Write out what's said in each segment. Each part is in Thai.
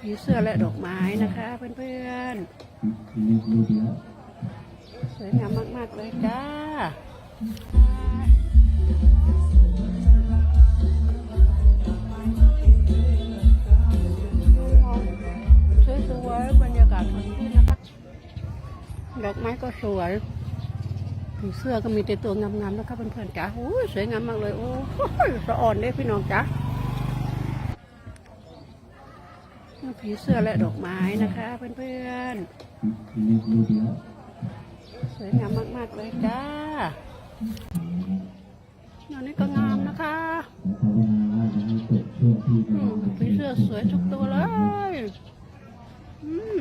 ผีเสื้อและดอกไม้นะคะเพื่อนๆ สวยงามมาก ๆ เลยจ้าสวยๆบรรยากาศสดชื่นนะคะ ดอกไม้ก็สวยผีเสื้อก็มีแต่ตัวงามๆนะคะเพื่อนๆจ้าโอ้ยสวยงามมากเลย โอ้ยสะอ่อนเด้พี่น้องจ้า ผีเสื้อและดอกไม้นะคะเพื่อนๆ สวยงามมาก ๆ เลยจ้าอันนี้ก็งามนะคะอืมผีเสื้อสวยทุกตัวเลยอืม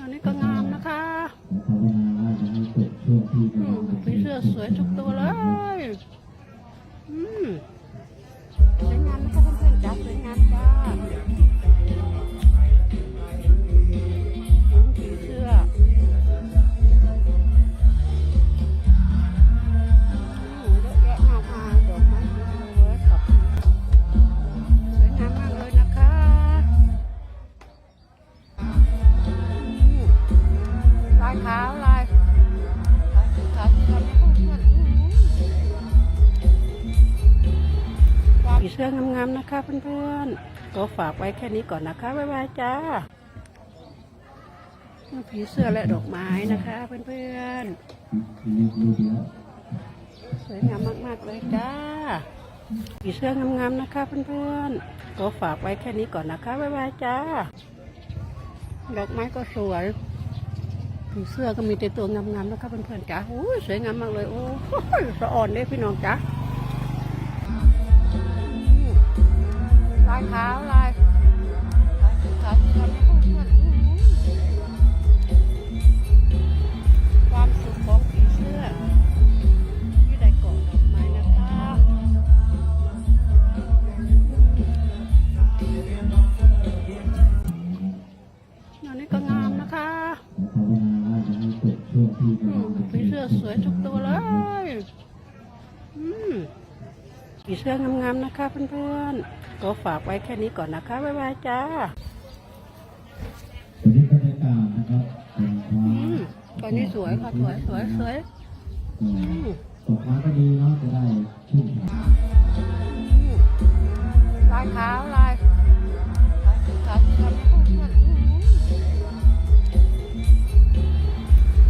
อันนี้ก็งามนะคะอืมผีเสื้อสวยทุกตัวเลยอืม ก็ฝากไว้แค่นี้ก่อนนะคะ บ๊ายบายจ้าผีเสื้อและดอกไม้นะคะ เพื่อนๆ สวยงามมากๆเลยจ้าผีเสื้องามๆนะคะ เพื่อนๆก็ฝากไว้แค่นี้ก่อนนะคะ บ๊ายบายจ้า ดอกไม้ก็สวยผีเสื้อก็มีแต่ตัวงามๆนะคะเพื่อนๆจ้าโอ้ยสวยงามมากเลย โอ้ยสะอ่อนเด้พี่น้องจ้าายขาวลายลายสีขาวที่ทำให้เพื่อน งามๆนะคะเพื่อนๆก็ฝากไว้แค่นี้ก่อนนะคะ บ๊ายบายจ้าวันนี้บรรยากาศนะครับเป็นฟ้าอืมตอนนี้สวยค่ะสวยสวยสวยเอ่อตกฟ้าก็ดีเนาะจะได้ชุ่มฉ่อืมลายขาวลายลายสีขาวที่ทำให้เพื่อนๆ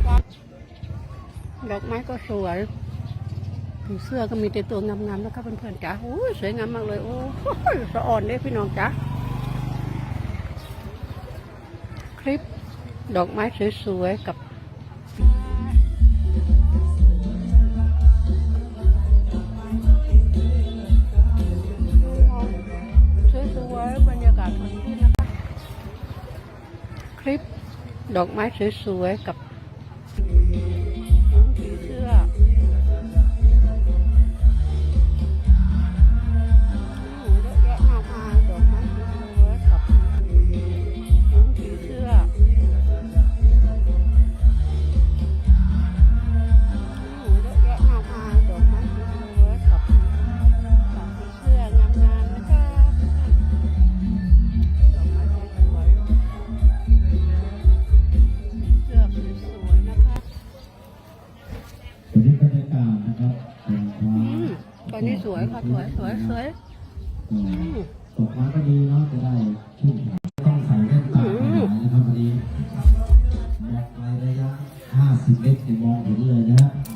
ความดอกไม้ก็สวย ผีเสื้อก็มีแต่ตัวงามๆนะคะเพื่อนๆจ้าโอ้สวยงามมากเลย โอ้สะอ่อนเด้พี่น้องจ้าคลิปดอกไม้สวยๆกับสวยๆบรรยากาศสดชื่นนะคะคลิปดอกไม้สวยๆกับ สวยค่ะสวยสวยสวยเอ่ออืมตกฟ้าก็ดีเนาะจะได้ชุ่มฉ่ำต้องใส่แว่นตาไปหานะครับวันนี้มองไประยะ 50 เมตรเนี่ยมองเห็นเลยนะฮะม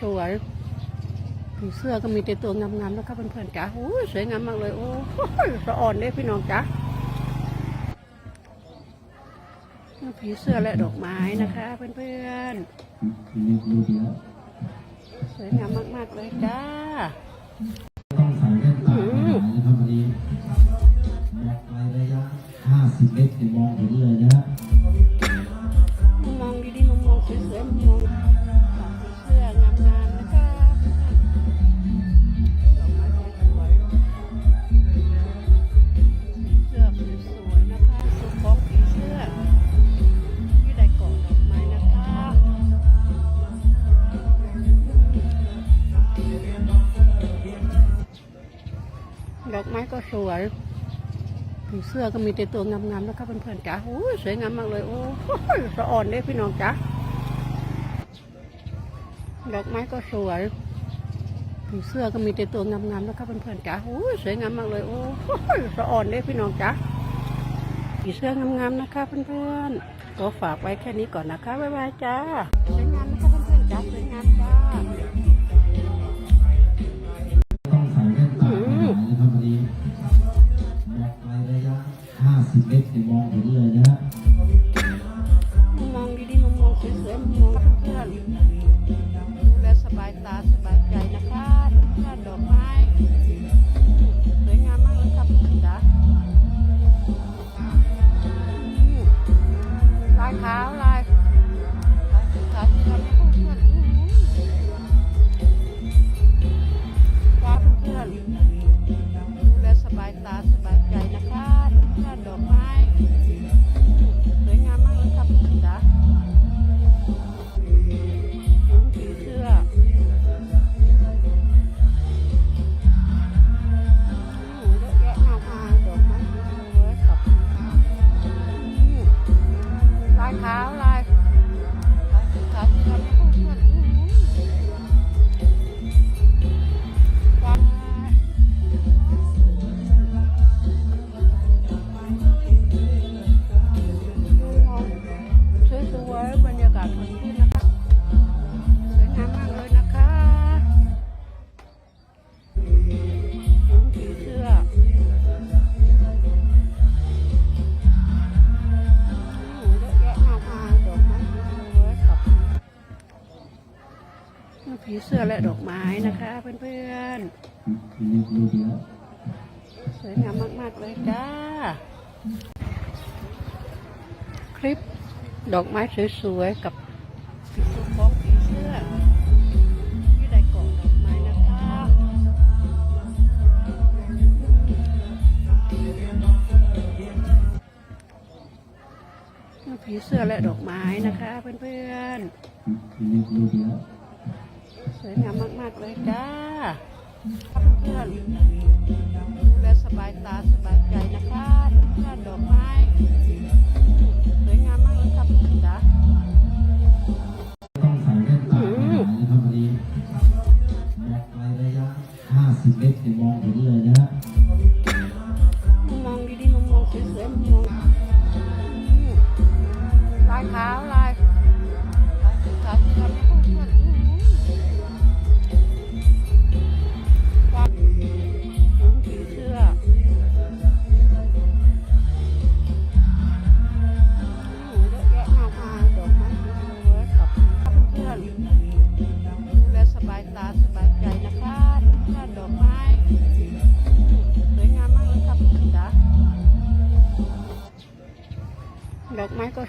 สวยผีเสื้อก็มีแต่ตัวงามๆนะคะเพื่อนๆจ้าโอ้ยสวยงามมากเลย โอ้ยสะอ่อนเด้พี่น้องจ้าผีเสื้อและดอกไม้นะคะเพื่อนๆ สวยงามมากๆเลยจ้าต้องใส่แว่นตาไปหานะครับวันนี้มองไสิบเมตรเนี่ยมองเห็นเลยนะฮะมองดีๆมองมองสวยๆมอง อกไม้ก็สวยผีเสื้อก็มีแต่ตัวงามๆนะคะเพื่อนๆจ๋าโอ้ยสวยงามมากเลย โอ้ยสะอ่อนเด้พี่น้องจ๋าดอกไม้ก็สวยผีเสื้อก็มีแต่ตัวงามๆนะคะเพื่อนๆจ๋าโอ้ยสวยงามมากเลย โอ้ยสะอ่อนเด้พี่น้องจ๋าผีเสื้องามๆนะคะเพื่อนๆก็ฝากไว้แค่นี้ก่อนนะคะบ๊ายบายจ้า 50เมตรเนี่ยมองเห็นเลยนะฮะ ผีเสื้อและดอกไม้นะคะเพื่อนๆ สวยงามมาก ๆ เลยจ้า คลิปดอกไม้สวยๆกับสีสุของผีเสื้อที่ได้เกาะดอกไม้นะคะผีเสื้อและดอกไม้นะคะเพื่อนๆ สวยงามมาก ๆ เลยจ้าเพื่อนดูแลสบายตาส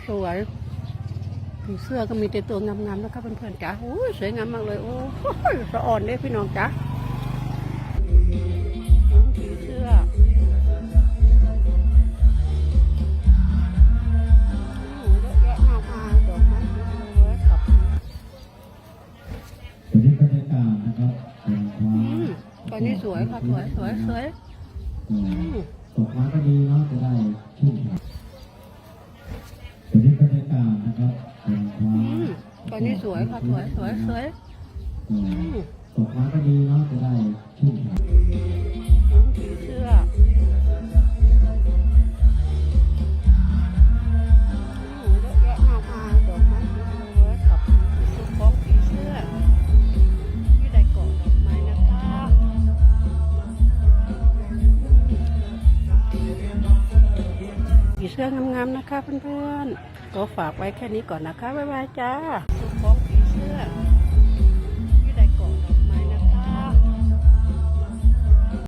สวยผีเสื้อก็มีแต่ตัวงามๆนะครับเพื่อนๆจ๋าโอ้ยสวยงามมากเลย โอ้ยสะอ่อนเด้พี่น้องจ๋าลุงผีเสื้ออืมเยอะแยะมากมายดอกไม้สวยๆครับวันนี้บรรยากาศนะครับเป็นควาอืมมตอนนี้สวยค่ะสวยสวยสวยอือืมมตกมาก็ดีเนาะจะได้ชุ่มฉ่ำ ตอนนี้สวยค่ะ สวย สวย สวยอือืมมตกมาก็ดีเนาะจะได้ชุ่มฉ่ำลุงผีเสื้ออืมเยอะแยะมากมายดอกไม้สวยๆครับสุดของผีเสื้อที่ได้เกาะดอกไม้นะคะผีเสื้องามๆนะคะเพื่อนๆ ก็ฝากไว้แค่นี้ก่อนนะคะ บ๊ายบายจ้า